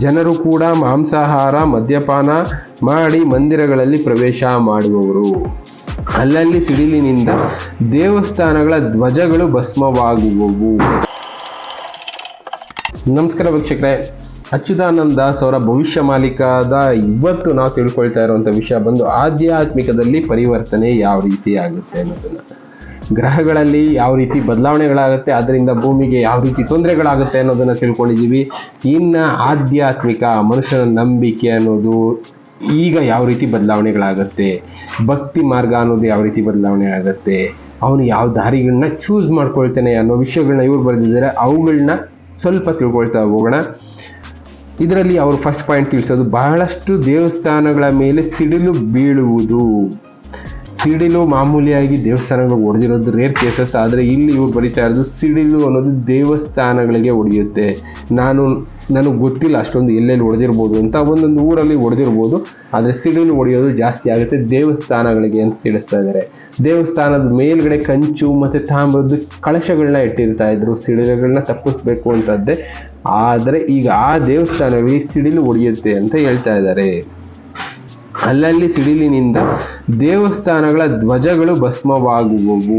ಜನರು ಕೂಡ ಮಾಂಸಾಹಾರ, ಮದ್ಯಪಾನ ಮಾಡಿ ಮಂದಿರಗಳಲ್ಲಿ ಪ್ರವೇಶ ಮಾಡುವವರು. ಅಲ್ಲಲ್ಲಿ ಸಿಡಿಲಿನಿಂದ ದೇವಸ್ಥಾನಗಳ ಧ್ವಜಗಳು ಭಸ್ಮವಾಗುವವು. ನಮಸ್ಕಾರ ವೀಕ್ಷಕರೇ. ಅಚ್ಯುತಾನಂದ ಅವರ ಭವಿಷ್ಯ ಮಾಲೀಕದ ಇವತ್ತು ನಾವು ತಿಳ್ಕೊಳ್ತಾ ಇರುವಂಥ ವಿಷಯ ಬಂದು ಆಧ್ಯಾತ್ಮಿಕದಲ್ಲಿ ಪರಿವರ್ತನೆ ಯಾವ ರೀತಿ ಆಗುತ್ತೆ ಅನ್ನೋದನ್ನು. ಗ್ರಹಗಳಲ್ಲಿ ಯಾವ ರೀತಿ ಬದಲಾವಣೆಗಳಾಗುತ್ತೆ, ಅದರಿಂದ ಭೂಮಿಗೆ ಯಾವ ರೀತಿ ತೊಂದರೆಗಳಾಗುತ್ತೆ ಅನ್ನೋದನ್ನು ತಿಳ್ಕೊಂಡಿದ್ದೀವಿ. ಇನ್ನು ಆಧ್ಯಾತ್ಮಿಕ ಮನುಷ್ಯನ ನಂಬಿಕೆ ಅನ್ನೋದು ಈಗ ಯಾವ ರೀತಿ ಬದಲಾವಣೆಗಳಾಗುತ್ತೆ, ಭಕ್ತಿ ಮಾರ್ಗ ಅನ್ನೋದು ಯಾವ ರೀತಿ ಬದಲಾವಣೆ ಆಗುತ್ತೆ ಅವನು ಯಾವ ದಾರಿಗಳನ್ನ ಚೂಸ್ ಮಾಡ್ಕೊಳ್ತಾನೆ ಅನ್ನೋ ವಿಷಯಗಳನ್ನ ಇವ್ರು ಬರೆದಿದ್ದಾರೆ ಅವುಗಳನ್ನ ಸ್ವಲ್ಪ ತಿಳ್ಕೊಳ್ತಾ ಹೋಗೋಣ. ಇದರಲ್ಲಿ ಅವರು ಫಸ್ಟ್ ಪಾಯಿಂಟ್ ತಿಳಿಸೋದು, ಬಹಳಷ್ಟು ದೇವಸ್ಥಾನಗಳ ಮೇಲೆ ಸಿಡಿಲು ಬೀಳುವುದು. ಸಿಡಿಲು ಮಾಮೂಲಿಯಾಗಿ ದೇವಸ್ಥಾನಗಳು ಹೊಡೆದಿರೋದು ರೇರ್ ಕೇಸಸ್ ಆದರೆ ಇಲ್ಲಿ ಇವ್ರು ಬರೀತಾ ಇರೋದು ಸಿಡಿಲು ಅನ್ನೋದು ದೇವಸ್ಥಾನಗಳಿಗೆ ಹೊಡೆಯುತ್ತೆ ನಾನು, ನನಗೆ ಗೊತ್ತಿಲ್ಲ ಅಷ್ಟೊಂದು ಎಲ್ಲೆಲ್ಲಿ ಹೊಡೆದಿರ್ಬೋದು ಅಂತ, ಒಂದೊಂದು ಊರಲ್ಲಿ ಹೊಡೆದಿರ್ಬೋದು ಆದರೆ ಸಿಡಿಲು ಹೊಡೆಯೋದು ಜಾಸ್ತಿ ಆಗುತ್ತೆ ದೇವಸ್ಥಾನಗಳಿಗೆ ಅಂತ ತಿಳಿಸ್ತಾ ಇದ್ದಾರೆ ದೇವಸ್ಥಾನದ ಮೇಲ್ಗಡೆ ಕಂಚು ಮತ್ತು ತಾಮ್ರದ ಕಳಶಗಳನ್ನ ಇಟ್ಟಿರ್ತಾ ಇದ್ರು ಸಿಡಿಲುಗಳನ್ನ ತಪ್ಪಿಸ್ಬೇಕು ಅಂತದ್ದೇ. ಆದರೆ ಈಗ ಆ ದೇವಸ್ಥಾನಗಳಿಗೆ ಸಿಡಿಲು ಹೊಡೆಯುತ್ತೆ ಅಂತ ಹೇಳ್ತಾ ಇದ್ದಾರೆ ಅಲ್ಲಲ್ಲಿ ಸಿಡಿಲಿನಿಂದ ದೇವಸ್ಥಾನಗಳ ಧ್ವಜಗಳು ಭಸ್ಮವಾಗುವವು.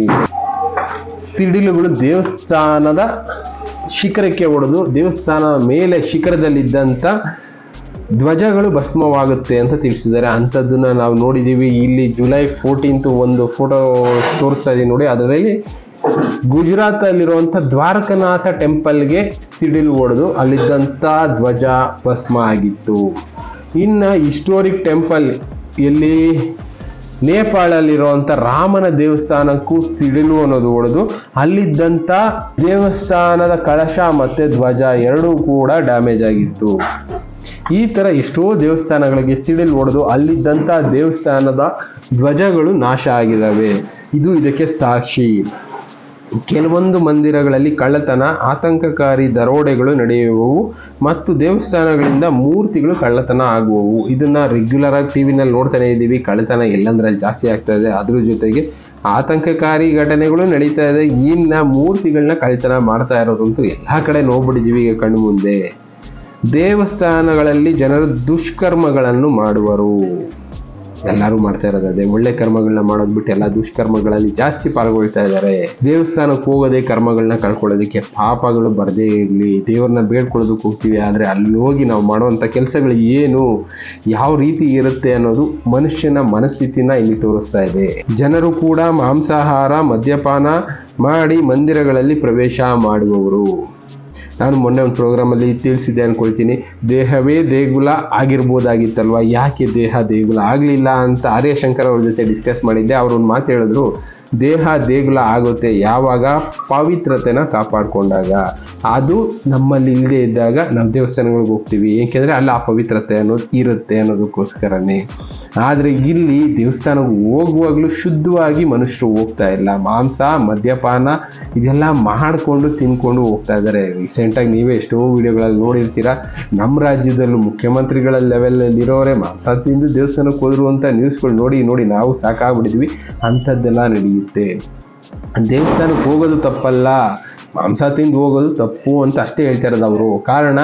ಸಿಡಿಲುಗಳು ದೇವಸ್ಥಾನದ ಶಿಖರಕ್ಕೆ ಒಡೆದು ದೇವಸ್ಥಾನದ ಮೇಲೆ ಶಿಖರದಲ್ಲಿದ್ದಂಥ ಧ್ವಜಗಳು ಭಸ್ಮವಾಗುತ್ತೆ ಅಂತ ತಿಳಿಸಿದ್ದಾರೆ. ಅಂಥದ್ದನ್ನು ನಾವು ನೋಡಿದ್ದೀವಿ. ಇಲ್ಲಿ ಜುಲೈ ಫೋರ್ಟೀನ್ತು ಒಂದು ಫೋಟೋ ತೋರಿಸ್ತಾ ಇದ್ದೀನಿ ನೋಡಿ. ಅದರಲ್ಲಿ ಗುಜರಾತಲ್ಲಿರುವಂಥ ದ್ವಾರಕನಾಥ ಟೆಂಪಲ್ಗೆ ಸಿಡಿಲು ಒಡೆದು ಅಲ್ಲಿದ್ದಂಥ ಧ್ವಜ ಭಸ್ಮ ಆಗಿತ್ತು. ಇನ್ನು ಹಿಸ್ಟೋರಿಕ್ ಟೆಂಪಲ್ ಎಲ್ಲಿ ನೇಪಾಳಲ್ಲಿರುವಂಥ ರಾಮನ ದೇವಸ್ಥಾನಕ್ಕೂ ಸಿಡಿಲು ಅನ್ನೋದು ಹೊಡೆದು ಅಲ್ಲಿದ್ದಂಥ ದೇವಸ್ಥಾನದ ಕಳಶ ಮತ್ತು ಧ್ವಜ ಎರಡೂ ಕೂಡ ಡ್ಯಾಮೇಜ್ ಆಗಿತ್ತು. ಈ ಥರ ಎಷ್ಟೋ ದೇವಸ್ಥಾನಗಳಿಗೆ ಸಿಡಿಲು ಹೊಡೆದು ಅಲ್ಲಿದ್ದಂಥ ದೇವಸ್ಥಾನದ ಧ್ವಜಗಳು ನಾಶ ಆಗಿದ್ದಾವೆ. ಇದು ಇದಕ್ಕೆ ಸಾಕ್ಷಿ. ಕೆಲವೊಂದು ಮಂದಿರಗಳಲ್ಲಿ ಕಳ್ಳತನ, ಆತಂಕಕಾರಿ ದರೋಡೆಗಳು ನಡೆಯುವವು ಮತ್ತು ದೇವಸ್ಥಾನಗಳಿಂದ ಮೂರ್ತಿಗಳು ಕಳ್ಳತನ ಆಗುವವು. ಇದನ್ನ ರೆಗ್ಯುಲರ್ ಆಗಿ ಟಿ ವಿನಲ್ಲಿ ನೋಡ್ತಾನೆ ಇದ್ದೀವಿ. ಕಳ್ಳತನ ಎಲ್ಲಂದ್ರಲ್ಲಿ ಜಾಸ್ತಿ ಆಗ್ತಾ ಇದೆ. ಅದ್ರ ಜೊತೆಗೆ ಆತಂಕಕಾರಿ ಘಟನೆಗಳು ನಡೀತಾ ಇದೆ. ಇನ್ನ ಮೂರ್ತಿಗಳನ್ನ ಕಳ್ಳತನ ಮಾಡ್ತಾ ಇರೋದಂತೂ ಎಲ್ಲ ಕಡೆ ನೋಡ್ಬಿಟ್ಟಿದ್ದೀವಿ ಈಗ ಕಣ್ಣು ಮುಂದೆ. ದೇವಸ್ಥಾನಗಳಲ್ಲಿ ಜನರು ದುಷ್ಕರ್ಮಗಳನ್ನು ಮಾಡುವರು. ಎಲ್ಲರೂ ಮಾಡ್ತಾ ಇರೋದು ಅದೇ. ಒಳ್ಳೆ ಕರ್ಮಗಳನ್ನ ಮಾಡೋದ್ ಬಿಟ್ಟು ಎಲ್ಲ ದುಷ್ಕರ್ಮಗಳಲ್ಲಿ ಜಾಸ್ತಿ ಪಾಲ್ಗೊಳ್ತಾ ಇದ್ದಾರೆ. ದೇವಸ್ಥಾನಕ್ಕೆ ಹೋಗೋದೇ ಕರ್ಮಗಳನ್ನ ಕಳ್ಕೊಳ್ಳೋದಕ್ಕೆ ಪಾಪಗಳು ಬರದೇ ಇರಲಿ. ದೇವ್ರನ್ನ ಬೇಡ್ಕೊಳ್ಳೋದಕ್ಕೆ ಹೋಗ್ತೀವಿ, ಆದರೆ ಅಲ್ಲಿ ಹೋಗಿ ನಾವು ಮಾಡುವಂಥ ಕೆಲಸಗಳು ಏನು, ಯಾವ ರೀತಿ ಇರುತ್ತೆ ಅನ್ನೋದು ಮನುಷ್ಯನ ಮನಸ್ಥಿತಿನ ಇಲ್ಲಿ ತೋರಿಸ್ತಾ ಇದೆ. ಜನರು ಕೂಡ ಮಾಂಸಾಹಾರ, ಮದ್ಯಪಾನ ಮಾಡಿ ಮಂದಿರಗಳಲ್ಲಿ ಪ್ರವೇಶ ಮಾಡುವವರು. ನಾನು ಮೊನ್ನೆ ಒಂದು ಪ್ರೋಗ್ರಾಮಲ್ಲಿ ತಿಳಿಸಿದೆ ಅಂದ್ಕೊಳ್ತೀನಿ ದೇಹವೇ ದೇಗುಲ ಆಗಿರ್ಬೋದಾಗಿತ್ತಲ್ವ? ಯಾಕೆ ದೇಹ ದೇಗುಲ ಆಗಲಿಲ್ಲ ಅಂತ ಆರ್ಯಶಂಕರ್ ಅವ್ರ ಜೊತೆ ಡಿಸ್ಕಸ್ ಮಾಡಿದ್ದೆ. ಅವ್ರು ಒಂದು ಮಾತು ಹೇಳಿದ್ರು. ದೇಹ ದೇಗುಲ ಆಗುತ್ತೆ. ಯಾವಾಗ? ಪವಿತ್ರತೆನ ಕಾಪಾಡಿಕೊಂಡಾಗ. ಅದು ನಮ್ಮಲ್ಲಿ ಇಲ್ಲದೆ ಇದ್ದಾಗ ನಾವು ದೇವಸ್ಥಾನಗಳಿಗೆ ಹೋಗ್ತೀವಿ. ಏಕೆಂದರೆ ಅಲ್ಲಿ ಆ ಪವಿತ್ರತೆ ಅನ್ನೋದು ಇರುತ್ತೆ ಅನ್ನೋದಕ್ಕೋಸ್ಕರನೇ. ಆದರೆ ಇಲ್ಲಿ ದೇವಸ್ಥಾನಕ್ಕೆ ಹೋಗುವಾಗಲೂ ಶುದ್ಧವಾಗಿ ಮನುಷ್ಯರು ಹೋಗ್ತಾ ಇಲ್ಲ. ಮಾಂಸ, ಮದ್ಯಪಾನ ಇದೆಲ್ಲ ಮಾಡಿಕೊಂಡು ತಿನ್ಕೊಂಡು ಹೋಗ್ತಾ ಇದ್ದಾರೆ. ರೀಸೆಂಟಾಗಿ ನೀವೇ ಎಷ್ಟೋ ವಿಡಿಯೋಗಳಲ್ಲಿ ನೋಡಿರ್ತೀರ. ನಮ್ಮ ರಾಜ್ಯದಲ್ಲೂ ಮುಖ್ಯಮಂತ್ರಿಗಳ ಲೆವೆಲಲ್ಲಿ ಇರೋರೇ. ಮಾಂಸ ತಿಂದು ದೇವಸ್ಥಾನಕ್ಕೆ ಹೋದ್ರು ಅಂತ ನ್ಯೂಸ್ಗಳು ನೋಡಿ ನೋಡಿ ನಾವು ಸಾಕಾಗ್ಬಿಟ್ಟಿದ್ವಿ. ಅಂಥದ್ದೆಲ್ಲ ನಡೆಯುತ್ತೆ ದೇವಸ್ಥಾನಕ್ಕೆ ಹೋಗೋದು ತಪ್ಪಲ್ಲ, ಮಾಂಸ ತಿಂದು ಹೋಗೋದು ತಪ್ಪು ಅಂತ ಅಷ್ಟೇ ಹೇಳ್ತಾ ಇರೋದು ಅವರು. ಕಾರಣ,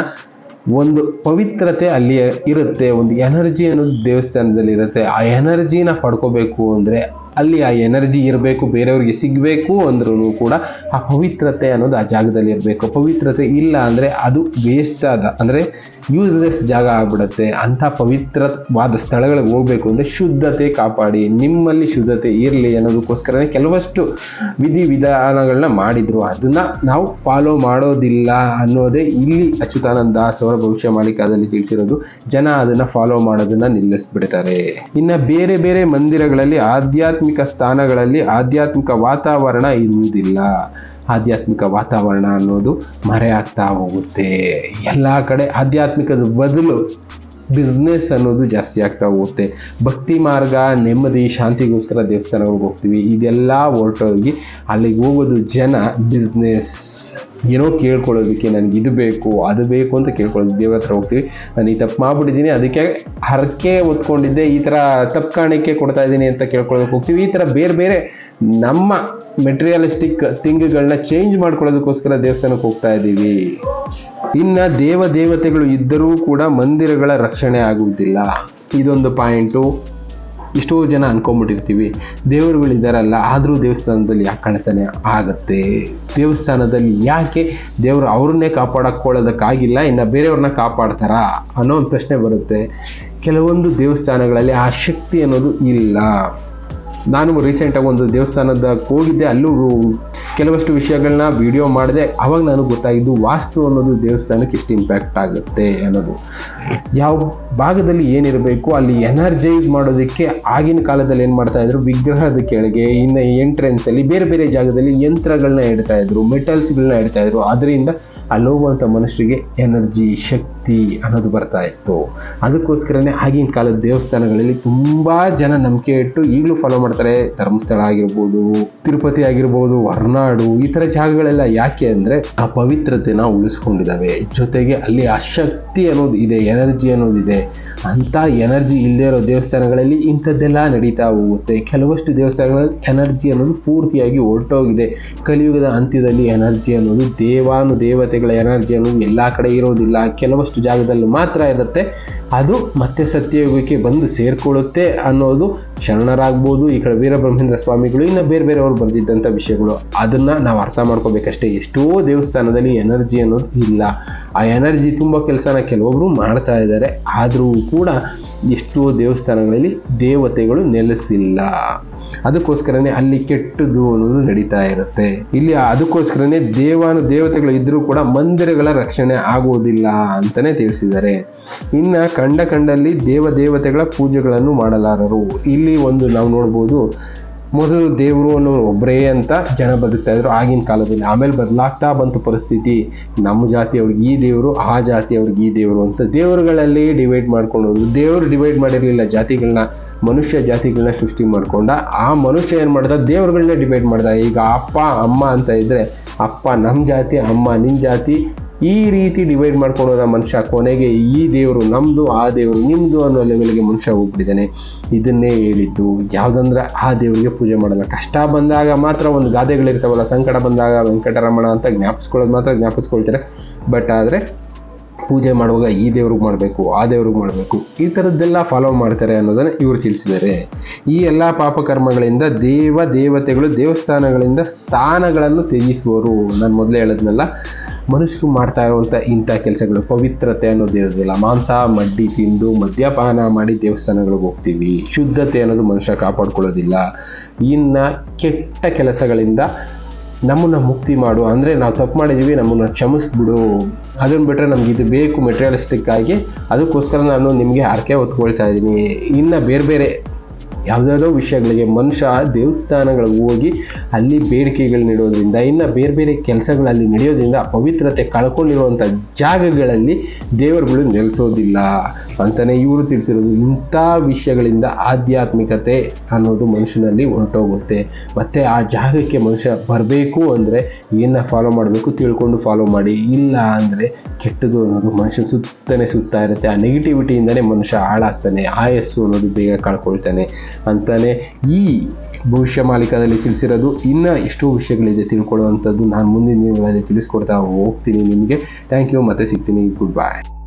ಒಂದು ಪವಿತ್ರತೆ ಅಲ್ಲಿ ಇರುತ್ತೆ, ಒಂದು ಎನರ್ಜಿ ಅನ್ನೋದು ದೇವಸ್ಥಾನದಲ್ಲಿ ಇರುತ್ತೆ ಆ ಎನರ್ಜಿನ ಪಡ್ಕೋಬೇಕು ಅಂದರೆ ಅಲ್ಲಿ ಆ ಎನರ್ಜಿ ಇರಬೇಕು, ಬೇರೆಯವ್ರಿಗೆ ಸಿಗಬೇಕು ಅಂದ್ರೂ ಕೂಡ ಆ ಪವಿತ್ರತೆ ಅನ್ನೋದು ಆ ಜಾಗದಲ್ಲಿ ಇರಬೇಕು. ಪವಿತ್ರತೆ ಇಲ್ಲ ಅಂದರೆ ಅದು ವೇಸ್ಟ್ ಆದ, ಅಂದರೆ ಯೂಸ್ಲೆಸ್ ಜಾಗ ಆಗ್ಬಿಡುತ್ತೆ. ಅಂಥ ಪವಿತ್ರವಾದ ಸ್ಥಳಗಳಿಗೆ ಹೋಗಬೇಕು ಅಂದರೆ ಶುದ್ಧತೆ ಕಾಪಾಡಿ, ನಿಮ್ಮಲ್ಲಿ ಶುದ್ಧತೆ ಇರಲಿ ಅನ್ನೋದಕ್ಕೋಸ್ಕರನೇ ಕೆಲವಷ್ಟು ವಿಧಿ ವಿಧಾನಗಳನ್ನ ಮಾಡಿದ್ರು. ಅದನ್ನು ನಾವು ಫಾಲೋ ಮಾಡೋದಿಲ್ಲ ಅನ್ನೋದೇ ಇಲ್ಲಿ ಅಚ್ಯುತಾನಂದ ದಾಸ್ ಅವರ ಭವಿಷ್ಯ ಮಾಲಿಕಾದಲ್ಲಿ ತಿಳಿಸಿರೋದು. ಜನ ಅದನ್ನು ಫಾಲೋ ಮಾಡೋದನ್ನು ನಿಲ್ಲಿಸ್ಬಿಡ್ತಾರೆ. ಇನ್ನು ಬೇರೆ ಬೇರೆ ಮಂದಿರಗಳಲ್ಲಿ ಆಧ್ಯಾತ್ಮಿಕ ಸ್ಥಾನಗಳಲ್ಲಿ ಆಧ್ಯಾತ್ಮಿಕ ವಾತಾವರಣ ಇರುವುದಿಲ್ಲ. ಆಧ್ಯಾತ್ಮಿಕ ವಾತಾವರಣ ಅನ್ನೋದು ಮರೆಯಾಗ್ತಾ ಹೋಗುತ್ತೆ. ಎಲ್ಲ ಕಡೆ ಆಧ್ಯಾತ್ಮಿಕದ ಬದಲು ಬಿಸ್ನೆಸ್ ಅನ್ನೋದು ಜಾಸ್ತಿ ಆಗ್ತಾ ಹೋಗುತ್ತೆ. ಭಕ್ತಿ ಮಾರ್ಗ, ನೆಮ್ಮದಿ, ಶಾಂತಿಗೋಸ್ಕರ ದೇವಸ್ಥಾನಗಳಿಗೆ ಹೋಗ್ತೀವಿ. ಇದೆಲ್ಲ ಹೊರಟೋಗಿ ಅಲ್ಲಿಗೆ ಹೋಗೋದು ಜನ ಬಿಸ್ನೆಸ್ ಏನೋ ಕೇಳ್ಕೊಳ್ಳೋದಕ್ಕೆ ನನಗೆ ಇದು ಬೇಕು, ಅದು ಬೇಕು ಅಂತ ಕೇಳ್ಕೊಳ್ಳೋದು. ದೇವ್ರ ಹತ್ರ ಹೋಗ್ತೀವಿ. ನಾನು ಈ ತಪ್ಪು ಮಾಡ್ಬಿಟ್ಟಿದ್ದೀನಿ, ಅದಕ್ಕೆ ಹರಕೆ ಹೊತ್ಕೊಂಡಿದ್ದೆ, ಈ ಥರ ತಪ್ಪು ಕಾಣಿಕೆ ಕೊಡ್ತಾ ಇದ್ದೀನಿ ಅಂತ ಕೇಳ್ಕೊಳ್ಳೋದಕ್ಕೆ ಹೋಗ್ತೀವಿ. ಈ ಥರ ಬೇರೆ ಬೇರೆ ನಮ್ಮ ಮೆಟೀರಿಯಲಿಸ್ಟಿಕ್ ಥಿಂಗ್ಗಳನ್ನ ಚೇಂಜ್ ಮಾಡ್ಕೊಳ್ಳೋದಕ್ಕೋಸ್ಕರ ದೇವಸ್ಥಾನಕ್ಕೆ ಹೋಗ್ತಾ ಇದ್ದೀವಿ. ಇನ್ನು ದೇವ ದೇವತೆಗಳು ಇದ್ದರೂ ಕೂಡ ಮಂದಿರಗಳ ರಕ್ಷಣೆ ಆಗುವುದಿಲ್ಲ. ಇದೊಂದು ಪಾಯಿಂಟು ಎಷ್ಟೋ ಜನ ಅನ್ಕೊಂಬಿಟ್ಟಿರ್ತೀವಿ ದೇವರುಗಳಿದ್ದಾರಲ್ಲ ಆದರೂ ದೇವಸ್ಥಾನದಲ್ಲಿ ಯಾಕೆ ಕಾಣ್ತಾನೆ ಆಗತ್ತೆ. ದೇವಸ್ಥಾನದಲ್ಲಿ ಯಾಕೆ ದೇವರು ಅವ್ರನ್ನೇ ಕಾಪಾಡಕ್ಕೊಳ್ಳೋದಕ್ಕಾಗಿಲ್ಲ ಇನ್ನು ಬೇರೆಯವ್ರನ್ನ ಕಾಪಾಡ್ತಾರಾ? ಅನ್ನೋ ಒಂದು ಪ್ರಶ್ನೆ ಬರುತ್ತೆ. ಕೆಲವೊಂದು ದೇವಸ್ಥಾನಗಳಲ್ಲಿ ಆ ಶಕ್ತಿ ಅನ್ನೋದು ಇಲ್ಲ. ನಾನು ರೀಸೆಂಟಾಗಿ ಒಂದು ದೇವಸ್ಥಾನದ ಹೋಗಿದ್ದೆ, ಅಲ್ಲೂ ಕೆಲವಷ್ಟು ವಿಷಯಗಳನ್ನ ವಿಡಿಯೋ ಮಾಡಿದೆ, ಅವಾಗ ನನಗೆ ಗೊತ್ತಾಗಿದ್ದು ವಾಸ್ತು ಅನ್ನೋದು ದೇವಸ್ಥಾನಕ್ಕೆ ಎಷ್ಟು ಇಂಪ್ಯಾಕ್ಟ್ ಆಗುತ್ತೆ ಅನ್ನೋದು. ಯಾವ ಭಾಗದಲ್ಲಿ ಏನಿರಬೇಕು, ಅಲ್ಲಿ ಎನರ್ಜೈಸ್ ಮಾಡೋದಕ್ಕೆ ಆಗಿನ ಕಾಲದಲ್ಲಿ ಏನು ಮಾಡ್ತಾ ಇದ್ರು, ವಿಗ್ರಹದ ಕೆಳಗೆ, ಇನ್ನು ಎಂಟ್ರೆನ್ಸಲ್ಲಿ ಬೇರೆ ಬೇರೆ ಜಾಗದಲ್ಲಿ ಯಂತ್ರಗಳನ್ನ ಇಡ್ತಾ ಇದ್ರು ಮೆಟಲ್ಸ್ಗಳನ್ನ ಇಡ್ತಾ ಇದ್ರು. ಅದರಿಂದ ಅಲ್ಲಿ ಹೋಗುವಂಥ ಮನುಷ್ಯರಿಗೆ ಎನರ್ಜಿ ಶಕ್ತಿ ಅನ್ನೋದು ಬರ್ತಾ ಇತ್ತು. ಅದಕ್ಕೋಸ್ಕರನೇ ಆಗಿನ ಕಾಲದ ದೇವಸ್ಥಾನಗಳಲ್ಲಿ ತುಂಬ ಜನ ನಂಬಿಕೆ ಇಟ್ಟು ಈಗಲೂ ಫಾಲೋ ಮಾಡ್ತಾರೆ. ಧರ್ಮಸ್ಥಳ ಆಗಿರ್ಬೋದು, ತಿರುಪತಿ ಆಗಿರ್ಬೋದು, ಹೊರನಾಡು, ಈ ಥರ ಜಾಗಗಳೆಲ್ಲ ಯಾಕೆ ಅಂದರೆ ಆ ಪವಿತ್ರತೆನ ಉಳಿಸ್ಕೊಂಡಿದ್ದಾವೆ ಜೊತೆಗೆ ಅಲ್ಲಿ ಆ ಶಕ್ತಿ ಅನ್ನೋದು ಇದೆ ಎನರ್ಜಿ ಅನ್ನೋದು ಇದೆ. ಅಂಥ ಎನರ್ಜಿ ಇಲ್ಲದೇ ಇರೋ ದೇವಸ್ಥಾನಗಳಲ್ಲಿ ಇಂಥದ್ದೆಲ್ಲ ನಡೀತಾ ಹೋಗುತ್ತೆ. ಕೆಲವಷ್ಟು ದೇವಸ್ಥಾನಗಳಲ್ಲಿ ಎನರ್ಜಿ ಅನ್ನೋದು ಪೂರ್ತಿಯಾಗಿ ಹೊರಟೋಗಿದೆ. ಕಲಿಯುಗದ ಅಂತ್ಯದಲ್ಲಿ ಎನರ್ಜಿ ಅನ್ನೋದು ದೇವಾನು ದೇವತೆಗಳ ಎನರ್ಜಿ ಅನ್ನೋದು ಎಲ್ಲ ಕಡೆ ಇರೋದಿಲ್ಲ. ಕೆಲವಷ್ಟು ಜಾಗದಲ್ಲಿ ಮಾತ್ರ ಇರುತ್ತೆ. ಅದು ಮತ್ತೆ ಸತ್ಯಯುಗಕ್ಕೆ ಬಂದು ಸೇರಿಕೊಳ್ಳುತ್ತೆ ಅನ್ನೋದು ಶರಣರಾಗ್ಬೋದು. ಈ ಕಡೆ ವೀರಬ್ರಹ್ಮೇಂದ್ರ ಸ್ವಾಮಿಗಳು, ಇನ್ನು ಬೇರೆ ಬೇರೆಯವರು ಬರೆದಿದ್ದಂಥ ವಿಷಯಗಳು. ಅದನ್ನು ನಾವು ಅರ್ಥ ಮಾಡ್ಕೋಬೇಕಷ್ಟೇ. ಎಷ್ಟೋ ದೇವಸ್ಥಾನದಲ್ಲಿ ಎನರ್ಜಿ ಅನ್ನೋದು ಇಲ್ಲ. ಆ ಎನರ್ಜಿ ತುಂಬ ಕೆಲಸನ ಕೆಲವೊಬ್ಬರು ಮಾಡ್ತಾ ಇದ್ದಾರೆ. ಆದರೂ ಕೂಡ ಎಷ್ಟೋ ದೇವಸ್ಥಾನಗಳಲ್ಲಿ ದೇವತೆಗಳು ನೆಲೆಸಿಲ್ಲ. ಅದಕ್ಕೋಸ್ಕರನೇ ಅಲ್ಲಿ ಕೆಟ್ಟದ್ದು ಅನ್ನೋದು ನಡೀತಾ ಇರುತ್ತೆ. ಇಲ್ಲಿ ಅದಕ್ಕೋಸ್ಕರನೇ ದೇವಾನು ದೇವತೆಗಳು ಇದ್ರೂ ಕೂಡ ಮಂದಿರಗಳ ರಕ್ಷಣೆ ಆಗುವುದಿಲ್ಲ ಅಂತಾನೆ ತಿಳಿಸಿದ್ದಾರೆ. ಇನ್ನು ಕಂಡ ಕಂಡಲ್ಲಿ ದೇವ ದೇವತೆಗಳ ಪೂಜೆಗಳನ್ನು ಮಾಡಲಾರರು. ಇಲ್ಲಿ ಒಂದು ನಾವು ನೋಡ್ಬೋದು ಮೊದಲು ದೇವರು ಅನ್ನೋರು ಒಬ್ಬರೇ ಅಂತ ಜನ ಬದುಕ್ತಾ ಇದ್ರು. ಆಗಿನ ಕಾಲದಲ್ಲಿ ಆಮೇಲೆ ಬದಲಾಗ್ತಾ ಬಂತು ಪರಿಸ್ಥಿತಿ. ನಮ್ಮ ಜಾತಿಯವ್ರಿಗೆ ಈ ದೇವರು, ಆ ಜಾತಿಯವ್ರಿಗೆ ಈ ದೇವರು ಅಂತ ದೇವರುಗಳಲ್ಲಿ ಡಿವೈಡ್ ಮಾಡ್ಕೊಂಡು ದೇವರು ಡಿವೈಡ್ ಮಾಡಿರಲಿಲ್ಲ ಜಾತಿಗಳನ್ನ, ಮನುಷ್ಯ ಜಾತಿಗಳನ್ನ ಸೃಷ್ಟಿ ಮಾಡ್ಕೊಂಡ. ಆ ಮನುಷ್ಯ ಏನು ಮಾಡ್ದ? ದೇವರುಗಳನ್ನೇ ಡಿವೈಡ್ ಮಾಡ್ದ. ಈಗ ಅಪ್ಪ, ಅಮ್ಮ ಅಂತ ಇದ್ದರೆ ಅಪ್ಪ ನಮ್ಮ ಜಾತಿ, ಅಮ್ಮ ನಿಮ್ಮ ಜಾತಿ ಈ ರೀತಿ ಡಿವೈಡ್ ಮಾಡ್ಕೊಳೋದ ಮನುಷ್ಯ ಕೊನೆಗೆ ಈ ದೇವರು ನಮ್ಮದು ಆ ದೇವರು ನಿಮ್ಮದು ಅನ್ನೋ ಲೆವೆಲ್ಗೆ ಮನುಷ್ಯ ಹೋಗ್ಬಿಟ್ಟಿದ್ದಾನೆ. ಇದನ್ನೇ ಹೇಳಿದ್ದು, ಯಾವುದಂದ್ರೆ ಆ ದೇವರಿಗೆ ಪೂಜೆ ಮಾಡೋಲ್ಲ. ಕಷ್ಟ ಬಂದಾಗ ಮಾತ್ರ ಒಂದು ಗಾದೆಗಳಿರ್ತಾವಲ್ಲ, ಸಂಕಟ ಬಂದಾಗ ವೆಂಕಟರಮಣ ಅಂತ ಜ್ಞಾಪಿಸ್ಕೊಳ್ಳೋದು ಮಾತ್ರ ಜ್ಞಾಪಿಸ್ಕೊಳ್ತಾರೆ. ಬಟ್ ಆದರೆ ಪೂಜೆ ಮಾಡುವಾಗ ಈ ದೇವ್ರಿಗೆ ಮಾಡಬೇಕು, ಆ ದೇವ್ರಿಗೆ ಮಾಡಬೇಕು, ಈ ಥರದ್ದೆಲ್ಲ ಫಾಲೋ ಮಾಡ್ತಾರೆ ಅನ್ನೋದನ್ನು ಇವರು ತಿಳಿಸಿದ್ದಾರೆ. ಈ ಎಲ್ಲ ಪಾಪಕರ್ಮಗಳಿಂದ ದೇವ ದೇವತೆಗಳು ದೇವಸ್ಥಾನಗಳಿಂದ ಸ್ಥಾನಗಳನ್ನು ತ್ಯಜಿಸುವರು ನಾನು ಮೊದಲೇ ಹೇಳೋದ್ನೆಲ್ಲ, ಮನುಷ್ಯರು ಮಾಡ್ತಾ ಇರುವಂಥ ಇಂಥ ಕೆಲಸಗಳು, ಪವಿತ್ರತೆ ಅನ್ನೋದು ಇರೋದಿಲ್ಲ. ಮಾಂಸ, ಮಡ್ಡಿ ತಿಂದು ಮದ್ಯಪಾನ ಮಾಡಿ ದೇವಸ್ಥಾನಗಳಿಗೆ ಹೋಗ್ತೀವಿ. ಶುದ್ಧತೆ ಅನ್ನೋದು ಮನುಷ್ಯ ಕಾಪಾಡ್ಕೊಳ್ಳೋದಿಲ್ಲ. ಇನ್ನು ಕೆಟ್ಟ ಕೆಲಸಗಳಿಂದ ನಮ್ಮನ್ನು ಮುಕ್ತಿ ಮಾಡು. ಅಂದರೆ ನಾವು ತಪ್ಪು ಮಾಡಿದ್ದೀವಿ ನಮ್ಮನ್ನು ಕ್ಷಮಿಸ್ಬಿಡು. ಅದನ್ನು ಬಿಟ್ಟರೆ ನಮ್ಗೆ ಇದು ಬೇಕು ಮೆಟೀರಿಯಲಿಸ್ಟಿಕ್ ಆಗಿ. ಅದಕ್ಕೋಸ್ಕರ ನಾನು ನಿಮಗೆ ಹರಕೆ ಹೊತ್ಕೊಳ್ತಾ ಇದ್ದೀನಿ. ಇನ್ನು ಬೇರೆ ಬೇರೆ ಯಾವುದಾದ್ರೂ ವಿಷಯಗಳಿಗೆ ಮನುಷ್ಯ ದೇವಸ್ಥಾನಗಳಿಗೆ ಹೋಗಿ ಅಲ್ಲಿ ಬೇಡಿಕೆಗಳು ನೀಡೋದ್ರಿಂದ ಇನ್ನು ಬೇರೆ ಬೇರೆ ಕೆಲಸಗಳಲ್ಲಿ ನಡೆಯೋದ್ರಿಂದ ಪವಿತ್ರತೆ ಕಳ್ಕೊಂಡಿರುವಂಥ ಜಾಗಗಳಲ್ಲಿ ದೇವರುಗಳು ನೆಲೆಸೋದಿಲ್ಲ ಅಂತಲೇ ಇವರು ತಿಳಿಸಿರೋದು. ಇಂಥ ವಿಷಯಗಳಿಂದ ಆಧ್ಯಾತ್ಮಿಕತೆ ಅನ್ನೋದು ಮನುಷ್ಯನಲ್ಲಿ ಹೊರಟೋಗುತ್ತೆ. ಮತ್ತು ಆ ಜಾಗಕ್ಕೆ ಮನುಷ್ಯ ಬರಬೇಕು ಅಂದರೆ ಏನನ್ನ ಫಾಲೋ ಮಾಡಬೇಕು ತಿಳ್ಕೊಂಡು ಫಾಲೋ ಮಾಡಿ, ಇಲ್ಲ ಅಂದರೆ ಕೆಟ್ಟದು ಅನ್ನೋದು ಮನುಷ್ಯನ ಸುತ್ತನೇ ಸುತ್ತಾ ಇರುತ್ತೆ. ಆ ನೆಗೆಟಿವಿಟಿಯಿಂದಲೇ ಮನುಷ್ಯ ಹಾಳಾಗ್ತಾನೆ, ಆಯಸ್ಸು ಅನ್ನೋದು ಬೇಗ ಕಳ್ಕೊಳ್ತಾನೆ. ಅಂತಾನೆ ಈ ಭವಿಷ್ಯ ಮಾಲಿಕದಲ್ಲಿ ತಿಳಿಸಿರೋದು ಇನ್ನೂ ಎಷ್ಟೋ ವಿಷಯಗಳಿದೆ ತಿಳ್ಕೊಳ್ಳುವಂಥದ್ದು. ನಾನು ಮುಂದಿನ ದಿನಗಳಲ್ಲಿ ತಿಳಿಸ್ಕೊಡ್ತಾ ಹೋಗ್ತೀನಿ ನಿಮಗೆ. ಥ್ಯಾಂಕ್ ಯು ಮತ್ತೆ ಸಿಗ್ತೀನಿ. ಗುಡ್ ಬಾಯ್